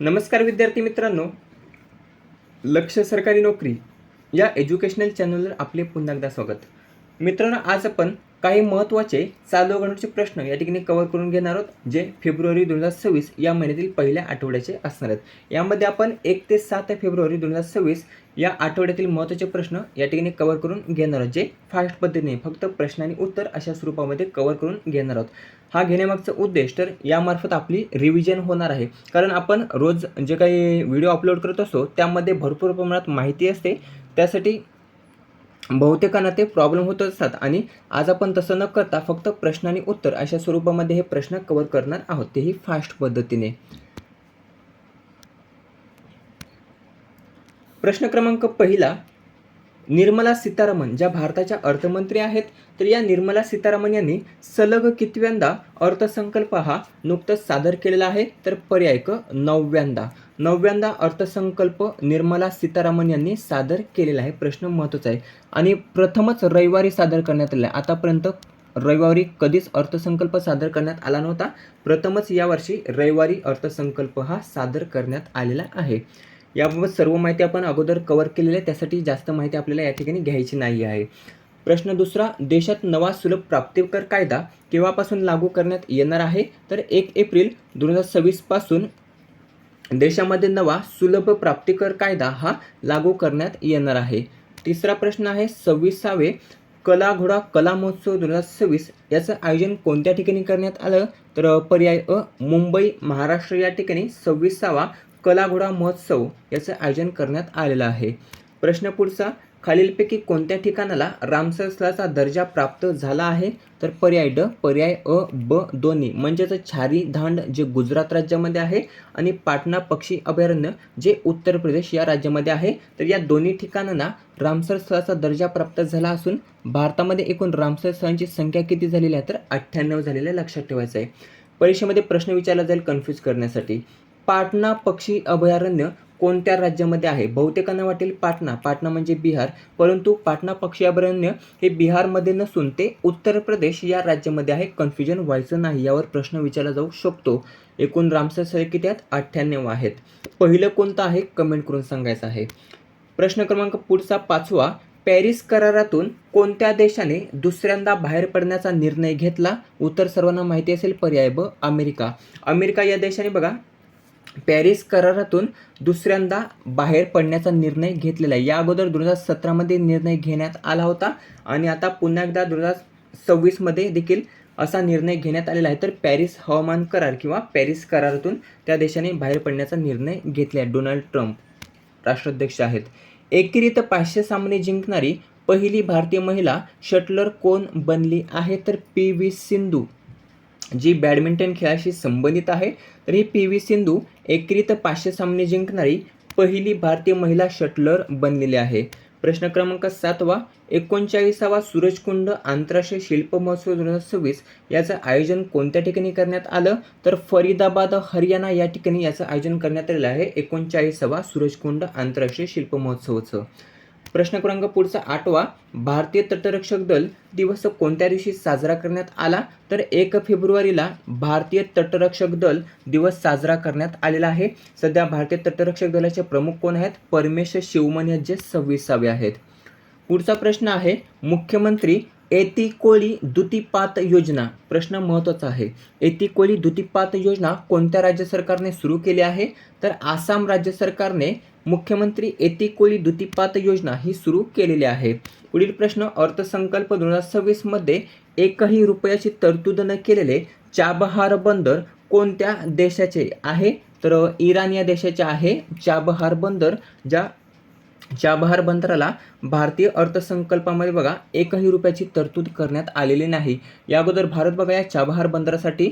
नमस्कार विद्यार्थी मित्रांनो. लक्ष सरकारी नोकरी या एज्युकेशनल चॅनलवर आपले पुन्हा एकदा स्वागत. मित्रांनो आज आपण काही महत्त्वाचे चालू घडणुकीचे प्रश्न या ठिकाणी कव्हर करून घेणार आहोत जे फेब्रुवारी दोन हजार सव्वीस या महिन्यातील पहिल्या आठवड्याचे असणार आहेत. यामध्ये आपण एक ते सात फेब्रुवारी दोन हजार सव्वीस या आठवड्यातील महत्त्वाचे प्रश्न या ठिकाणी कव्हर करून घेणार आहोत जे फास्ट पद्धतीने फक्त प्रश्न आणि उत्तर अशा स्वरूपामध्ये कव्हर करून घेणार आहोत. हा घेण्यामागचा उद्देश तर यामार्फत आपली रिव्हिजन होणार आहे. कारण आपण रोज जे काही व्हिडिओ अपलोड करत असतो त्यामध्ये भरपूर प्रमाणात माहिती असते. त्यासाठी बहुतेकांना ते प्रॉब्लेम होत असतात आणि आज आपण तसं न करता फक्त प्रश्न आणि उत्तर अशा स्वरूपामध्ये हे प्रश्न कव्हर करणार आहोत. तेही फास्ट पद्धतीने. प्रश्न क्रमांक पहिला निर्मला सीतारामन ज्या भारताच्या अर्थमंत्री आहेत तर या निर्मला सीतारामन यांनी सलग कितव्यांदा अर्थसंकल्प हा नुकताच सादर केलेला आहे तर पर्याय क नवव्यांदा. नवव्यांदा अर्थसंकल्प निर्मला सीतारामन यांनी सादर केलेला आहे प्रश्न महत्त्वाचा आहे. आणि प्रथमच रविवारी सादर करण्यात आला आहे. आतापर्यंत रविवारी कधीच अर्थसंकल्प सादर करण्यात आला नव्हता. प्रथमच यावर्षी रविवारी अर्थसंकल्प हा सादर करण्यात आलेला आहे. याबाबत सर्व माहिती आपण अगोदर कवर केलेली आहे. त्यासाठी जास्त माहिती आपल्याला या ठिकाणी घ्यायची नाही आहे. प्रश्न दुसरा देशात नवा सुलभ प्राप्तिकर कायदा केव्हापासून लागू करण्यात येणार आहे? तर एक एप्रिल दोन हजार सव्वीसपासून देशामध्ये नवा सुलभ प्राप्तिकर कायदा हा लागू करण्यात येणार आहे. तिसरा प्रश्न आहे सव्वीसावे कला घोडा कला महोत्सव दोन हजार सव्वीस याचं आयोजन कोणत्या ठिकाणी करण्यात आलं? तर पर्याय अ मुंबई महाराष्ट्र या ठिकाणी सव्वीसावा कलाघोडा महोत्सव याचं आयोजन करण्यात आलेलं आहे. प्रश्न पुढचा खालीलपैकी कोणत्या ठिकाणाला रामसर स्थळाचा दर्जा प्राप्त झाला आहे? तर पर्याय ड पर्याय अ ब दोन्ही. म्हणजेच छारी धांड जे गुजरात राज्यामध्ये आहे आणि पाटणा पक्षी अभयारण्य जे उत्तर प्रदेश या राज्यामध्ये आहे. तर या दोन्ही ठिकाणांना रामसर स्थळाचा दर्जा प्राप्त झाला असून भारतामध्ये एकूण रामसर स्थळांची संख्या किती झालेली आहे? तर अठ्ठ्याण्णव झालेल्या लक्षात ठेवायचं आहे परीक्षेमध्ये प्रश्न विचारला जाईल कन्फ्यूज करण्यासाठी. पाटणा पक्षी अभयारण्य कोणत्या राज्यामध्ये आहे? बहुतेकांना वाटेल पाटणा. पाटणा म्हणजे बिहार. परंतु पाटणा पक्षी अभयारण्य हे बिहारमध्ये नसून ते उत्तर प्रदेश या राज्यामध्ये आहे. कन्फ्युजन व्हायचं नाही यावर प्रश्न विचारला जाऊ शकतो. एकूण रामसर स्थळे किती आहेत? अठ्ठ्याण्णव आहेत. पहिलं कोणतं आहे? कमेंट करून सांगायचं आहे. प्रश्न क्रमांक पुढचा पाचवा. पॅरिस करारातून कोणत्या देशाने दुसऱ्यांदा बाहेर पडण्याचा निर्णय घेतला? उत्तर सर्वांना माहिती असेल पर्याय ब अमेरिका. अमेरिका या देशाने बघा पॅरिस करारातून दुसऱ्यांदा बाहेर पडण्याचा निर्णय घेतलेला आहे. या अगोदर दोन हजार सतरामध्ये निर्णय घेण्यात आला होता आणि आता पुन्हा एकदा दोन हजार सव्वीसमध्ये देखील असा निर्णय घेण्यात आलेला आहे. तर पॅरिस हवामान करार किंवा पॅरिस करारातून त्या देशाने बाहेर पडण्याचा निर्णय घेतला आहे. डोनाल्ड ट्रम्प राष्ट्राध्यक्ष आहेत. एकेरीत पाचशे सामने जिंकणारी पहिली भारतीय महिला शटलर कोण बनली आहे? तर P V Sindhu ji badminton खेळाशी संबंधित आहे तर ही पी व्ही सिंधू एकरीत पाचशे सामने जिंकणारी पहिली भारतीय महिला शटलर बनलेली आहे. प्रश्न क्रमांक सातवा एकोणचाळीसावा सूरजकुंड आंतरराष्ट्रीय शिल्प महोत्सव दोन हजार सव्वीस याचं आयोजन कोणत्या ठिकाणी करण्यात आलं? तर फरीदाबाद हरियाणा या ठिकाणी याचं आयोजन करण्यात आलेलं आहे एकोणचाळीसावा सूरजकुंड आंतरराष्ट्रीय शिल्प महोत्सवाचं. प्रश्न क्रमांक पुढचा आठवा भारतीय तटरक्षक दल दिवस कोणत्या दिवशी साजरा करण्यात आला? तर एक फेब्रुवारीला भारतीय तटरक्षक दल दिवस साजरा करण्यात आलेला आहे. सध्या भारतीय तटरक्षक दलाचे प्रमुख कोण आहेत? परमेश्वर शिवमन जे सव्वीसावे आहेत. पुढचा प्रश्न आहे मुख्यमंत्री एती कोळी दुतीपात योजना प्रश्न महत्त्वाचा आहे. एती कोळी दुतीपात योजना कोणत्या राज्य सरकारने सुरू केली आहे? तर आसाम राज्य सरकारने मुख्यमंत्री एती कोळी दुतीपात योजना ही सुरू केलेली आहे. पुढील प्रश्न अर्थसंकल्प दोन हजार सव्वीसमध्ये एकही रुपयाची तरतूद न केलेले चाबहार बंदर कोणत्या देशाचे आहे? तर इराण या देशाचे आहे चाबहार बंदर ज्या चाबहार बंदराला भारतीय अर्थसंकल्पामध्ये बघा एकही रुपयाची तरतूद करण्यात आलेली नाही. या अगोदर भारत बघा या चाबहार बंदरासाठी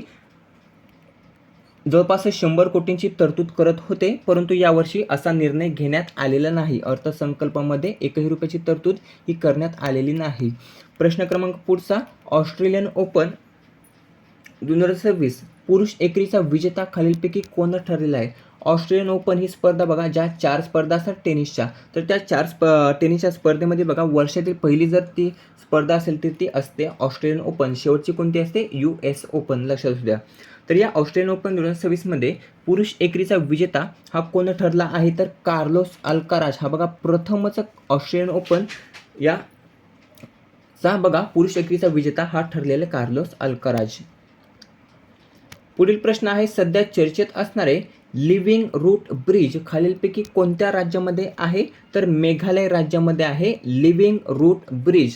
जवळपास शंभर कोटींची तरतूद करत होते परंतु यावर्षी असा निर्णय घेण्यात आलेला नाही. अर्थसंकल्पामध्ये एकही रुपयाची तरतूद ही करण्यात आलेली नाही. प्रश्न क्रमांक पुढचा ऑस्ट्रेलियन ओपन दोन हजार सव्वीस पुरुष एकरीचा विजेता खालीलपैकी कोण ठरलेला आहे? ऑस्ट्रेलियन ओपन ही स्पर्धा बघा ज्या चार स्पर्धा असतात टेनिसच्या तर त्या चार स्प टेनिसच्या स्पर्धेमध्ये बघा वर्षातील पहिली जर ती स्पर्धा असेल तर ती असते ऑस्ट्रेलियन ओपन. शेवटची कोणती असते? U S open. लक्षात असू द्या तर या ऑस्ट्रेलियन ओपन दोन हजार सव्वीसमध्ये पुरुष एकरीचा विजेता हा कोण ठरला आहे? तर कार्लोस अल्काराज. हा बघा प्रथमच ऑस्ट्रेलियन ओपन या चा बघा पुरुष एकरीचा विजेता हा ठरलेला कार्लोस अल्काराज. पुढील प्रश्न आहे सध्या चर्चेत असणारे लिव्हिंग रूट ब्रिज खालीलपैकी कोणत्या राज्यामध्ये आहे? तर मेघालय राज्यामध्ये आहे लिव्हिंग रूट ब्रिज.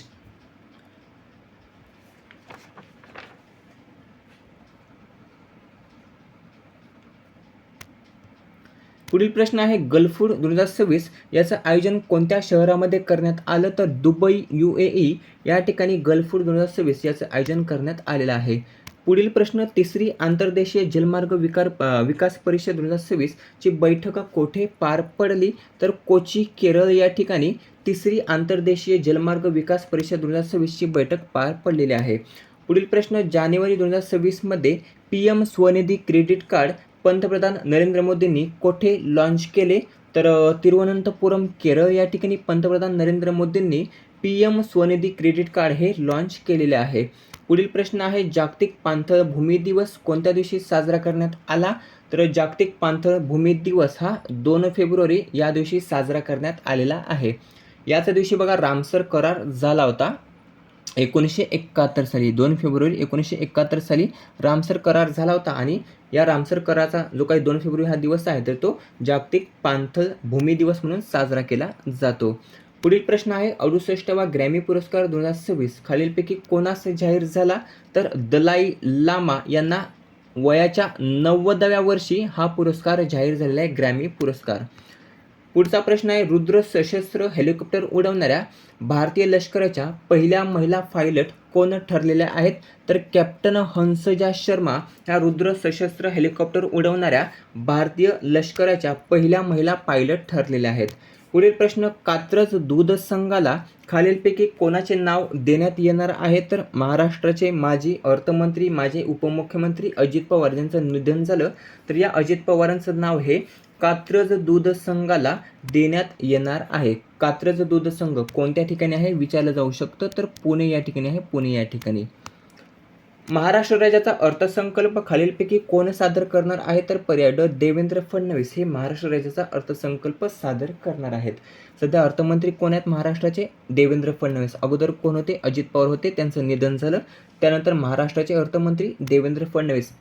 पुढील प्रश्न आहे गल्फूड दोन हजार सव्वीस याचं आयोजन कोणत्या शहरामध्ये करण्यात आलं? तर दुबई यू ए ई या ठिकाणी गल्फूड दोन हजार सव्वीस याचं आयोजन करण्यात आलेलं आहे. पुढील प्रश्न तिसरी आंतरदेशीय जलमार्ग विकार विकास परिषद दोन हजार सव्वीस ची बैठक कोठे पार पडली? तर कोची केरळ या ठिकाणी तिसरी आंतरदेशीय जलमार्ग विकास परिषद दोन हजार सव्वीसची बैठक पार पडलेली आहे. पुढील प्रश्न जानेवारी दोन हजार सव्वीसमध्ये P M Svanidhi credit card पंतप्रधान नरेंद्र मोदींनी कोठे लॉन्च केले? तर तिरुवनंतपुरम केरळ या ठिकाणी पंतप्रधान नरेंद्र मोदींनी P M Svanidhi credit card हे लॉन्च केलेले आहे. पुढील प्रश्न आहे जागतिक पाणथळ भूमी दिवस कोणत्या दिवशी साजरा करण्यात आला? तर जागतिक पाणथळ भूमी दिवस हा दोन फेब्रुवारी या दिवशी साजरा करण्यात आलेला आहे. याच दिवशी बघा रामसर करार झाला होता. एकोणीसशे एकाहत्तर साली दोन फेब्रुवारी एकोणीसशे एकाहत्तर साली रामसर करार झाला होता. आणि या रामसर कराचा जो काही दोन फेब्रुवारी हा दिवस आहे तर तो जागतिक पाणथळ भूमी दिवस म्हणून साजरा केला जातो. पुढील प्रश्न आहे अडुसष्टवा ग्रॅमी पुरस्कार दोन हजार सव्वीस खालीलपैकी कोणास जाहीर झाला? तर दलाई लामा यांना वयाच्या नव्वदाव्या वर्षी हा पुरस्कार जाहीर झालेला आहे ग्रॅमी पुरस्कार. पुढचा प्रश्न आहे रुद्र सशस्त्र हेलिकॉप्टर उडवणाऱ्या भारतीय लष्कराच्या पहिल्या महिला पायलट कोण ठरलेल्या आहेत? तर कॅप्टन हंसजा शर्मा ह्या रुद्र सशस्त्र हेलिकॉप्टर उडवणाऱ्या भारतीय लष्कराच्या पहिल्या महिला पायलट ठरलेल्या आहेत. पुढील प्रश्न कात्रज दूध संघाला खालीलपैकी कोणाचे नाव देण्यात येणार आहे? तर महाराष्ट्राचे माजी अर्थमंत्री माजी उपमुख्यमंत्री अजित पवार यांचं निधन झालं. तर या अजित पवारांचं नाव हे कात्रज दूध संघाला देण्यात येणार आहे. कात्रज दूध संघ कोणत्या ठिकाणी आहे? विचारलं जाऊ शकतं. तर पुणे या ठिकाणी आहे. पुणे या ठिकाणी. महाराष्ट्र राज्याचा अर्थसंकल्प खालीलपैकी कोण सादर करणार आहे? तर पर्याय ड देवेंद्र फडणवीस हे महाराष्ट्र राज्याचा अर्थसंकल्प सादर करणार आहेत. सध्या अर्थमंत्री कोण आहेत महाराष्ट्राचे? देवेंद्र फडणवीस. अगोदर कोण होते? अजित पवार होते. त्यांचं निधन झालं. त्यानंतर महाराष्ट्राचे अर्थमंत्री देवेंद्र फडणवीस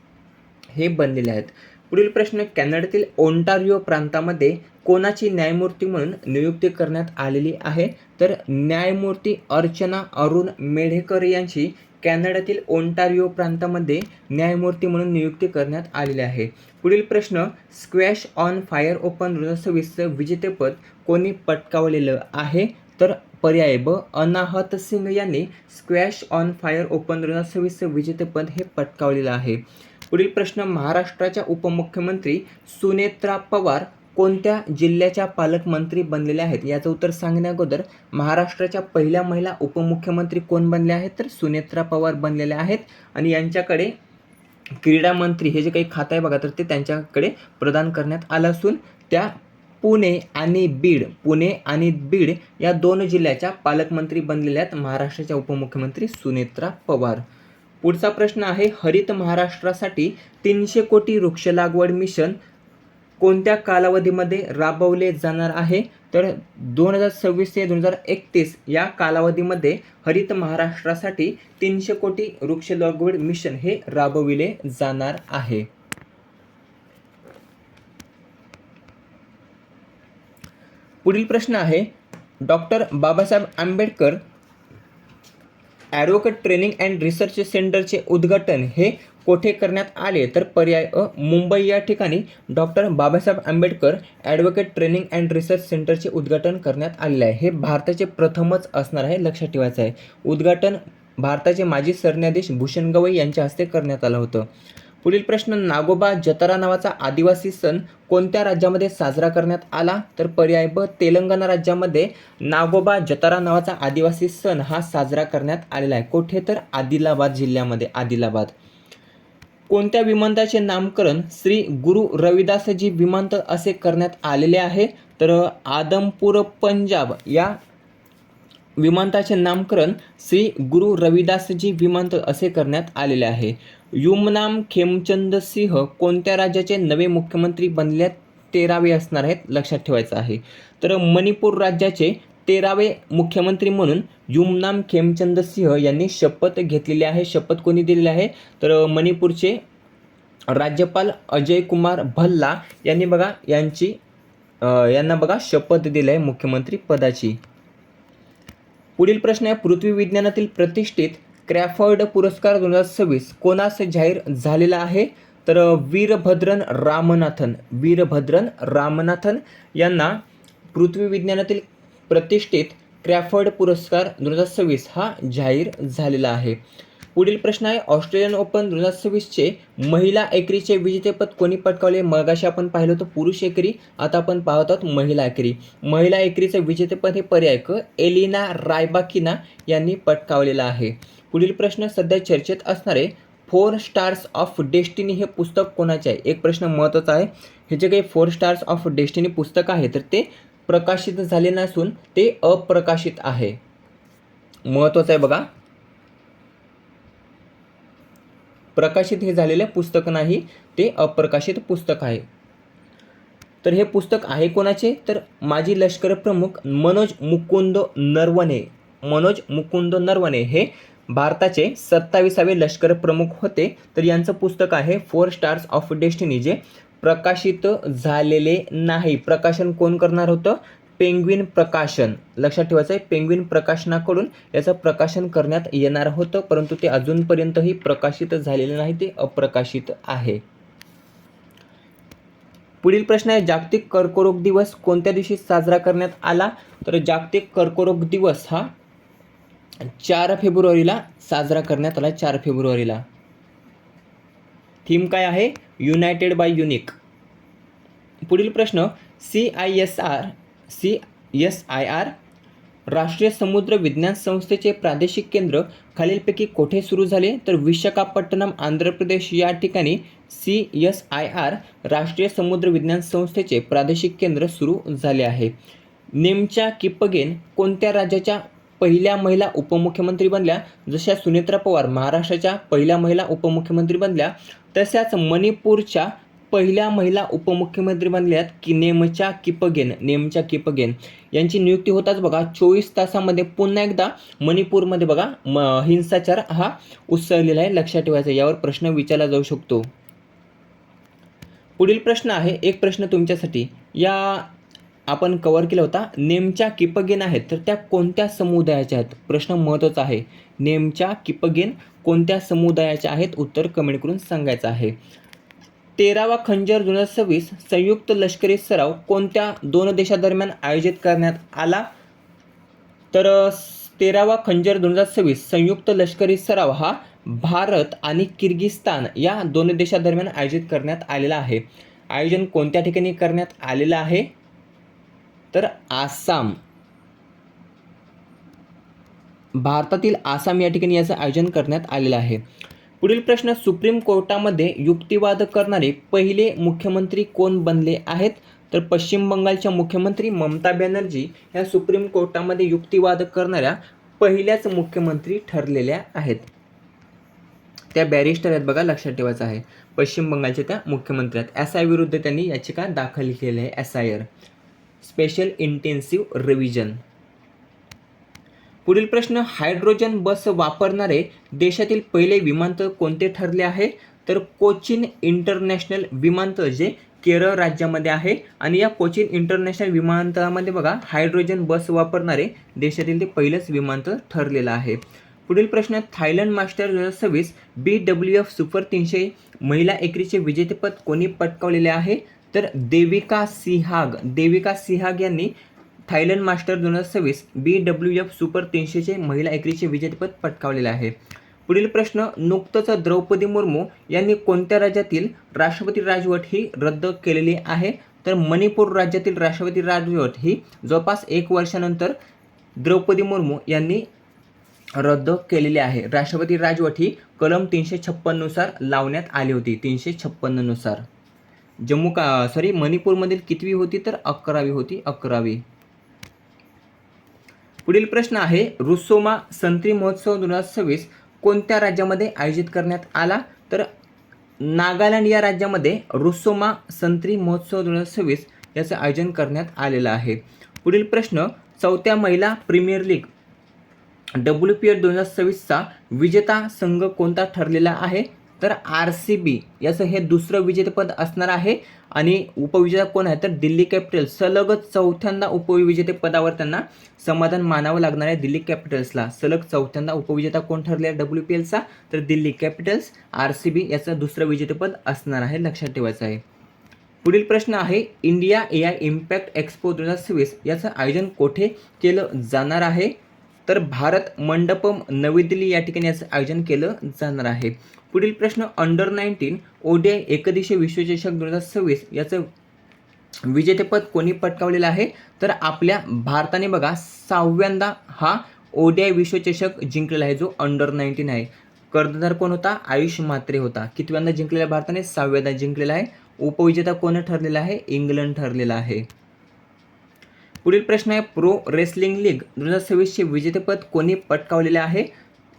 हे बनलेले आहेत. पुढील प्रश्न कॅनडातील ओंटारिओ प्रांतामध्ये कोणाची न्यायमूर्ती म्हणून नियुक्ती करण्यात आलेली आहे? तर न्यायमूर्ती अर्चना अरुण मेढेकर यांची कॅनडातील ओंटारिओ प्रांतामध्ये न्यायमूर्ती म्हणून नियुक्ती करण्यात आलेली आहे. पुढील प्रश्न स्क्वॅश ऑन फायर ओपन दोन हजार सव्वीसचं विजेतेपद कोणी पटकावलेलं आहे? तर पर्याय ब अनाहत सिंग यांनी स्क्वॅश ऑन फायर ओपन दोन हजार सव्वीसचं विजेतेपद हे पटकावलेलं आहे. पुढील प्रश्न महाराष्ट्राच्या उपमुख्यमंत्री सुनेत्रा पवार कोणत्या जिल्ह्याच्या पालकमंत्री बनलेल्या आहेत? याचं उत्तर सांगण्याअगोदर महाराष्ट्राच्या पहिल्या महिला उपमुख्यमंत्री कोण बनल्या आहेत? तर सुनेत्रा पवार बनलेल्या आहेत. आणि यांच्याकडे क्रीडा मंत्री हे जे काही खातं आहे बघा तर ते त्यांच्याकडे प्रदान करण्यात आलं असून त्या पुणे आणि बीड पुणे आणि बीड या दोन जिल्ह्याच्या पालकमंत्री बनलेल्या आहेत महाराष्ट्राच्या उपमुख्यमंत्री सुनेत्रा पवार. पुढचा प्रश्न आहे हरित महाराष्ट्रासाठी तीनशे कोटी वृक्ष लागवड मिशन कोणत्या कालावधीमध्ये राबवले जाणार आहे? तर दोन हजार सव्वीस ते दोन हजार एकतीस या कालावधीमध्ये हरित महाराष्ट्रासाठी तीनशे कोटी वृक्ष लागवड मिशन हे राबविले जाणार आहे. पुढील प्रश्न आहे doctor Babasaheb Ambedkar advocate training and research सेंटरचे उद्घाटन हे कोठे करण्यात आले तर पर्याय अ मुंबई या ठिकाणी doctor Babasaheb Ambedkar advocate training and research सेंटरचे उद्घाटन करण्यात आलेले आहे. हे भारताचे प्रथमच असणार आहे लक्षात ठेवायचं आहे. उद्घाटन भारताचे माजी सरन्यायाधीश भूषण गवई यांच्या हस्ते करण्यात आलं होतं. पुढील प्रश्न नागोबा जतारा नावाचा आदिवासी सण कोणत्या राज्यामध्ये साजरा करण्यात आला? तर पर्याय ब तेलंगणा राज्यामध्ये नागोबा जतारा नावाचा आदिवासी सण हा साजरा करण्यात आलेला आहे. कोठे तर आदिलाबाद जिल्ह्यामध्ये आदिलाबाद. कोणत्या विमानतळाचे नामकरण श्री गुरु रविदासजी विमानतळ असे करण्यात आलेले आहे? तर आदमपूर पंजाब या विमानतळाचे नामकरण श्री गुरु रविदासजी विमानतळ असे करण्यात आलेले आहे. युमनाम खेमचंद सिंह कोणत्या राज्याचे नवे मुख्यमंत्री बनल्यात तेरावे असणार आहेत लक्षात ठेवायचं आहे. तर मणिपूर राज्याचे तेरावे मुख्यमंत्री म्हणून युमनाम खेमचंद सिंह यांनी शपथ घेतलेली आहे. शपथ कोणी दिलेली आहे? तर मणिपूरचे राज्यपाल अजय कुमार भल्ला यांनी बघा यांची यांना बघा शपथ दिली आहे मुख्यमंत्री पदाची. पुढील प्रश्न आहे पृथ्वी विज्ञानातील प्रतिष्ठित क्रॅफर्ड पुरस्कार दोन हजार सव्वीस कोणास जाहीर झालेला आहे? तर वीरभद्रन रामनाथन वीरभद्रन रामनाथन यांना पृथ्वी विज्ञानातील प्रतिष्ठित क्रॅफर्ड पुरस्कार दोन हजार सव्वीस हा जाहीर झालेला आहे. पुढील प्रश्न आहे ऑस्ट्रेलियन ओपन दोन हजार सव्वीसचे महिला एकरीचे विजेतेपद कोणी पटकावले? मगाशी आपण पाहिलं होतं पुरुष एकरी आता आपण पाहत आहोत महिला एकरी. महिला एकरीचं विजेतेपद हे पर्याय क एलिना रायबाकिना यांनी पटकावलेलं आहे. पुढील प्रश्न सध्या चर्चेत असणारे फोर स्टार्स ऑफ डेस्टिनी हे पुस्तक कोणाचे आहे? एक प्रश्न महत्त्वाचा आहे. हे जे काही फोर स्टार्स ऑफ डेस्टिनी पुस्तक आहे तर ते प्रकाशित झाले नसून ते अप्रकाशित आहे. महत्त्वाचं आहे बघा. प्रकाशित हे झालेलं पुस्तक नाही ते अप्रकाशित पुस्तक आहे. तर हे पुस्तक आहे कोणाचे? तर माजी लष्कर प्रमुख मनोज मुकुंद नरवणे. मनोज मुकुंद नरवणे हे भारताचे सत्तावीसावे लष्कर प्रमुख होते. तर यांचं पुस्तक आहे फोर स्टार्स ऑफ डेस्टिनी जे प्रकाशित झालेले नाही. प्रकाशन कोण करणार होतं? पेंग्विन प्रकाशन. लक्षात ठेवायचं आहे पेंग्विन प्रकाशनाकडून याचं प्रकाशन करण्यात येणार होतं परंतु ते अजूनपर्यंतही प्रकाशित झालेले नाही ते अप्रकाशित आहे. पुढील प्रश्न आहे जागतिक कर्करोग दिवस कोणत्या दिवशी साजरा करण्यात आला? तर जागतिक कर्करोग दिवस हा चार फेब्रुवारीला साजरा करण्यात आला चार फेब्रुवारीला. थीम काय आहे? United by unique. पुढील प्रश्न C I S R C S I R राष्ट्रीय समुद्र विज्ञान संस्थेचे प्रादेशिक केंद्र खालीलपैकी कोठे सुरू झाले? तर विशाखापट्टणम आंध्र प्रदेश या ठिकाणी सी एस आय आर राष्ट्रीय समुद्र विज्ञान संस्थेचे प्रादेशिक केंद्र सुरू झाले आहे. नेमच्या किपगेन कोणत्या राज्याच्या पहिल्या महिला उपमुख्यमंत्री बनल्या? जशा सुनेत्रा पवार महाराष्ट्राच्या पहिल्या महिला उपमुख्यमंत्री बनल्या तशाच मणिपूरच्या पहिल्या महिला उपमुख्यमंत्री बनल्यात की नेमच्या किपगेन नेमच्या किपगेन. यांची नियुक्ती होताच बघा चोवीस तासामध्ये पुन्हा एकदा मणिपूरमध्ये बघा म हिंसाचार हा उसळलेला आहे लक्षात ठेवायचा यावर प्रश्न विचारला जाऊ शकतो. पुढील प्रश्न आहे एक प्रश्न तुमच्यासाठी. या आपण कवर केला होता नेमच्या किपगेन आहेत. तर त्या कोणत्या समुदायाच्या आहेत? प्रश्न महत्त्वाचा आहे. नेमच्या किपगेन कोणत्या समुदायाच्या आहेत? उत्तर कमेंट करून सांगायचं आहे. तेरावा खंजर दोन हजार सव्वीस संयुक्त लष्करी सराव कोणत्या दोन देशादरम्यान आयोजित करण्यात आला? तर तेरावा खंजर दोन हजार सव्वीस संयुक्त लष्करी सराव हा भारत आणि किर्गिस्तान या दोन देशादरम्यान आयोजित करण्यात आलेला आहे. आयोजन कोणत्या ठिकाणी करण्यात आलेलं आहे? तर आसाम. भारतातील आसाम या ठिकाणी याचं आयोजन करण्यात आलेलं आहे. पुढील प्रश्न सुप्रीम कोर्टामध्ये युक्तिवाद करणारे पहिले मुख्यमंत्री कोण बनले आहेत? तर पश्चिम बंगालच्या मुख्यमंत्री ममता बॅनर्जी ह्या सुप्रीम कोर्टामध्ये युक्तिवाद करणाऱ्या पहिल्याच मुख्यमंत्री ठरलेल्या आहेत. त्या बॅरिस्टर आहेत बघा लक्षात ठेवायचं आहे. पश्चिम बंगालच्या त्या मुख्यमंत्री आहेत. एस आय विरुद्ध त्यांनी याचिका दाखल केली आहे S I R special intensive revision. पुढील प्रश्न हायड्रोजन बस वापरणारे देशातील पहिले विमानतळ कोणते ठरले आहे? तर कोचिन इंटरनॅशनल विमानतळ जे केरळ राज्यामध्ये आहे आणि या कोचिन इंटरनॅशनल विमानतळामध्ये बघा हायड्रोजन बस वापरणारे देशातील ते पहिलंच विमानतळ ठरलेलं आहे. पुढील प्रश्न थायलंड मास्टर दोन हजार सव्वीस बी डब्ल्यू एफ सुपर तीनशे महिला एकरीचे विजेतेपद कोणी पटकावलेले आहे? तर देविका सिहाग देविका सिहाग यांनी थायलंड मास्टर दोन हजार सव्वीस बी डब्ल्यू एफ सुपर तीनशेचे महिला एकरीचे विजेतेपद पटकावलेले आहे. पुढील प्रश्न नुकतंच द्रौपदी मुर्मू यांनी कोणत्या राज्यातील राष्ट्रपती राजवट ही रद्द केलेली आहे? तर मणिपूर राज्यातील राष्ट्रपती राजवट ही जवळपास एक वर्षानंतर द्रौपदी मुर्मू यांनी रद्द केलेली आहे. राष्ट्रपती राजवट ही कलम तीनशे छप्पन्ननुसार लावण्यात आली होती. तीनशे छप्पन्ननुसार जम्मू का सॉरी मणिपूरमधील कितवी होती तर अकरावी होती अकरावी. पुढील प्रश्न आहे रुसोमा संत्री महोत्सव दोन हजार सव्वीस कोणत्या राज्यामध्ये आयोजित करण्यात आला? तर नागालँड या राज्यामध्ये रुसोमा संत्री महोत्सव दोन हजार सव्वीस याचं आयोजन करण्यात आलेलं आहे. पुढील प्रश्न चौथ्या महिला premier league W P L दोन हजार सव्वीसचा विजेता संघ कोणता ठरलेला आहे? तर आर सी बी याचं हे दुसरं विजेतेपद असणार आहे. आणि उपविजेता कोण आहे? तर दिल्ली कॅपिटल्स. सलग चौथ्यांदा उपविजेतेपदावर त्यांना समाधान मानावं लागणार आहे दिल्ली कॅपिटल्सला. सलग चौथ्यांदा उपविजेता कोण ठरले आहे? डब्ल्यू पी एलचा. तर Delhi capitals R C B याचं दुसरं विजेतेपद असणार आहे लक्षात ठेवायचं आहे. पुढील प्रश्न आहे India A I impact expo दोन हजार सव्वीस याचं आयोजन कोठे केलं जाणार आहे? तर भारत मंडपम नवी दिल्ली या ठिकाणी याचं आयोजन केलं जाणार आहे. पुढील प्रश्न अंडर नाईन्टीन ओडीआय एकदिवसीय विश्वचषक दोन हजार सव्वीस याचं विजेतेपद कोणी पटकावलेलं आहे? तर आपल्या भारताने बघा सहाव्यांदा हा ओडीआय विश्वचषक जिंकलेला आहे जो अंडर नाईन्टीन आहे. कर्णधार कोण होता? आयुष मात्रे होता. कितव्यांदा जिंकलेला भारताने? सहाव्यांदा जिंकलेला आहे. उपविजेता कोण ठरलेला आहे? इंग्लंड ठरलेला आहे. पुढील प्रश्न आहे प्रो रेसलिंग लीग दोन हजार सव्वीसचे विजेतेपद कोणी पटकावलेले आहे?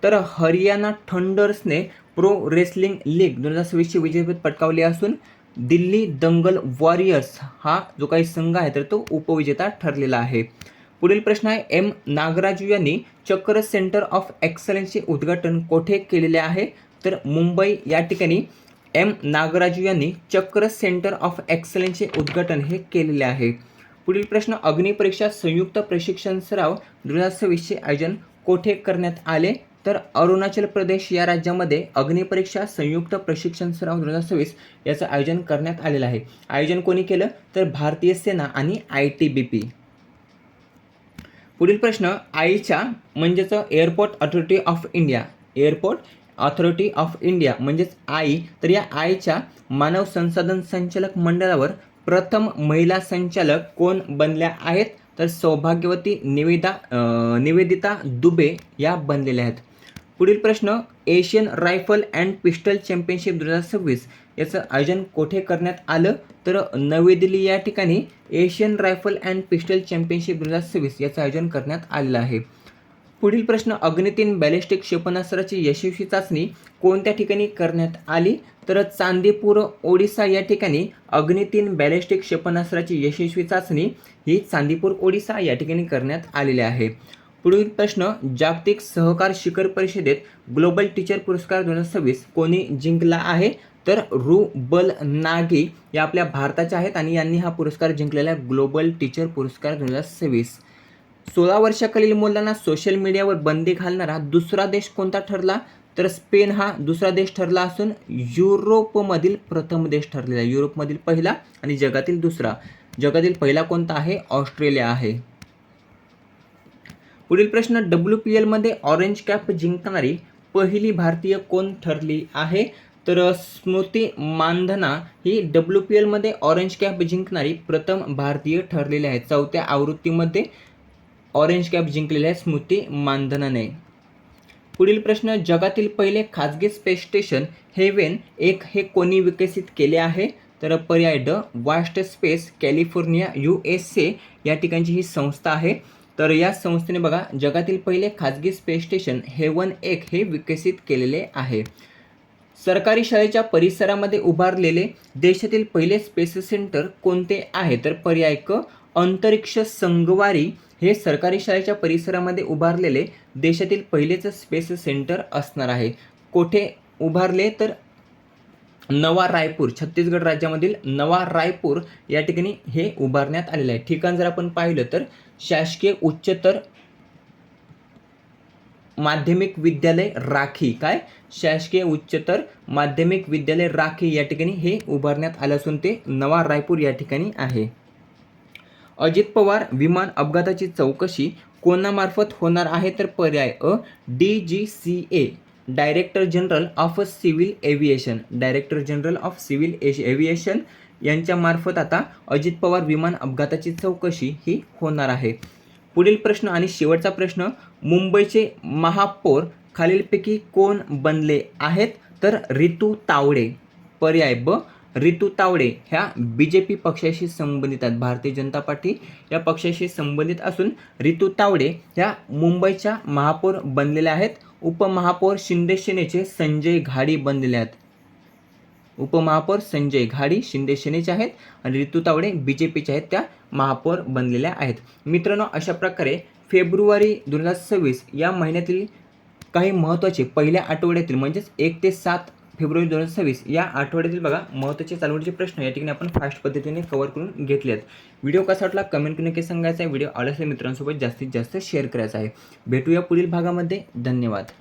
तर हरियाणा थंडर्सने प्रो रेसलिंग लीग दोन हजार सव्वीसचे विजेतेपद पटकावले असून दिल्ली दंगल वॉरियर्स हा जो काही संघ आहे तर तो उपविजेता ठरलेला आहे. पुढील प्रश्न आहे एम नागराजू यांनी चक्र सेंटर ऑफ एक्सलन्सचे उद्घाटन कोठे केलेले आहे? तर मुंबई या ठिकाणी एम नागराजू यांनी चक्र सेंटर ऑफ एक्सलन्सचे उद्घाटन हे केलेले आहे. पुढील प्रश्न अग्निपरीक्षा संयुक्त प्रशिक्षण सराव दोन हजार सव्वीसचे आयोजन कोठे करण्यात आले? तर अरुणाचल प्रदेश या राज्यामध्ये अग्निपरीक्षा संयुक्त प्रशिक्षण सराव दोन हजार सव्वीस याचं आयोजन करण्यात आलेलं आहे. आयोजन कोणी केलं? तर भारतीय सेना आणि आय टी बी पी. पुढील प्रश्न आईच्या म्हणजेच airport authority of India airport authority of India म्हणजेच आई तर या आईच्या मानव संसाधन संचालक मंडळावर प्रथम महिला संचालक कोण बनल्या आहेत? तर सौभाग्यवती निवेदा निवेदिता दुबे या बनलेल्या आहेत. पुढील प्रश्न Asian rifle and pistol championship दोन हजार सव्वीस याचं आयोजन कोठे करण्यात आलं? तर नवी दिल्ली या ठिकाणी Asian rifle and pistol championship दोन हजार सव्वीस याचं आयोजन करण्यात आलेलं आहे. पुढील प्रश्न अग्नितीन बॅलिस्टिक क्षेपणास्त्राची यशस्वी चाचणी कोणत्या ठिकाणी करण्यात आली? तर चांदीपूर ओडिसा या ठिकाणी अग्नितीन बॅलिस्टिक क्षेपणास्त्राची यशस्वी चाचणी ही चांदीपूर ओडिसा या ठिकाणी करण्यात आलेली आहे. पुढील प्रश्न जागतिक सहकार शिखर परिषदेत ग्लोबल टीचर पुरस्कार दोन हजार सव्वीस कोणी जिंकला आहे? तर रुबल बल नागी या आपल्या भारताच्या आहेत आणि यांनी हा पुरस्कार जिंकलेला आहे ग्लोबल टीचर पुरस्कार दोन हजार सव्वीस. सोळा वर्षाखालील मुलांना सोशल मीडियावर बंदी घालणारा दुसरा देश कोणता ठरला? तर स्पेन हा दुसरा देश ठरला असून युरोपमधील प्रथम देश ठरलेला आहे. युरोपमधील पहिला आणि जगातील दुसरा. जगातील पहिला कोणता आहे? ऑस्ट्रेलिया आहे. पुढील प्रश्न डब्ल्यू पी एलमध्ये ऑरेंज कॅप जिंकणारी पहिली भारतीय कोण ठरली आहे? तर स्मृती मानधना ही डब्ल्यू पी एलमध्ये ऑरेंज कॅप जिंकणारी प्रथम भारतीय ठरलेली आहे. चौथ्या आवृत्तीमध्ये ऑरेंज कॅप जिंकलेली आहे स्मृती मानधनाने. पुढील प्रश्न जगातील पहिले खाजगी स्पेस स्टेशन हेवेन एक हे कोणी विकसित केले आहे? तर पर्याय ड vast space California U S A या ठिकाणची ही संस्था आहे. तर या संस्थेने बघा जगातील पहिले खाजगी स्पेस स्टेशन हेवन एक हे विकसित केलेले आहे. सरकारी शाळेच्या परिसरामध्ये उभारलेले देशातील पहिले स्पेस सेंटर कोणते आहे? तर पर्याय क अंतरिक्ष संगवारी हे सरकारी शाळेच्या परिसरामध्ये उभारलेले देशातील पहिलेच स्पेस सेंटर असणार आहे. कोठे उभारले? तर नवा रायपूर छत्तीसगड राज्यामधील नवा रायपूर या ठिकाणी हे उभारण्यात आलेलं आहे. ठिकाण जर आपण पाहिलं तर शासकीय उच्चतर माध्यमिक विद्यालय राखी. काय? शासकीय उच्चतर माध्यमिक विद्यालय राखी या ठिकाणी हे उभारण्यात आलं असून ते नवा रायपूर या ठिकाणी आहे. अजित पवार विमान अपघाताची चौकशी कोणामार्फत होणार आहे तर पर्याय अ D G C A director general of civil aviation. Director general of civil aviation यांच्यामार्फत आता अजित पवार विमान अपघाताची चौकशी ही होणार आहे. पुढील प्रश्न आणि शेवटचा प्रश्न मुंबईचे महापौर खालीलपैकी कोण बनले आहेत? तर रितू तावडे. पर्याय ब रितू तावडे ह्या बी जे पी पक्षाशी संबंधित आहेत. भारतीय जनता पार्टी या पक्षाशी संबंधित असून रितू तावडे ह्या मुंबईच्या महापौर बनलेल्या आहेत. उपमहापौर शिंदे सेनेचे संजय घाडी बनलेले आहेत. उपमहापौर संजय घाडी शिंदे सेनेचे आहेत आणि रितू तावडे बी जे पीचे आहेत त्या महापौर बनलेल्या आहेत. मित्रांनो अशा प्रकारे फेब्रुवारी दोन हजार सव्वीस या महिन्यातील काही महत्त्वाचे पहिल्या आठवड्यातील म्हणजेच एक ते सात फेब्रुवारी दोन हजार सव्वीस या आठवड्यातील बघा महत्त्वाचे चालवडीचे प्रश्न या ठिकाणी आपण फास्ट पद्धतीने कव्हर करून घेतले आहेत व्हिडिओ कसा वाटला? कमेंट करून नक्की सांगायचा आहे. व्हिडिओ आवडल्यास मित्रांसोबत जास्तीत जास्त शेअर करायचा आहे. भेटूया पुढील भागामध्ये. धन्यवाद.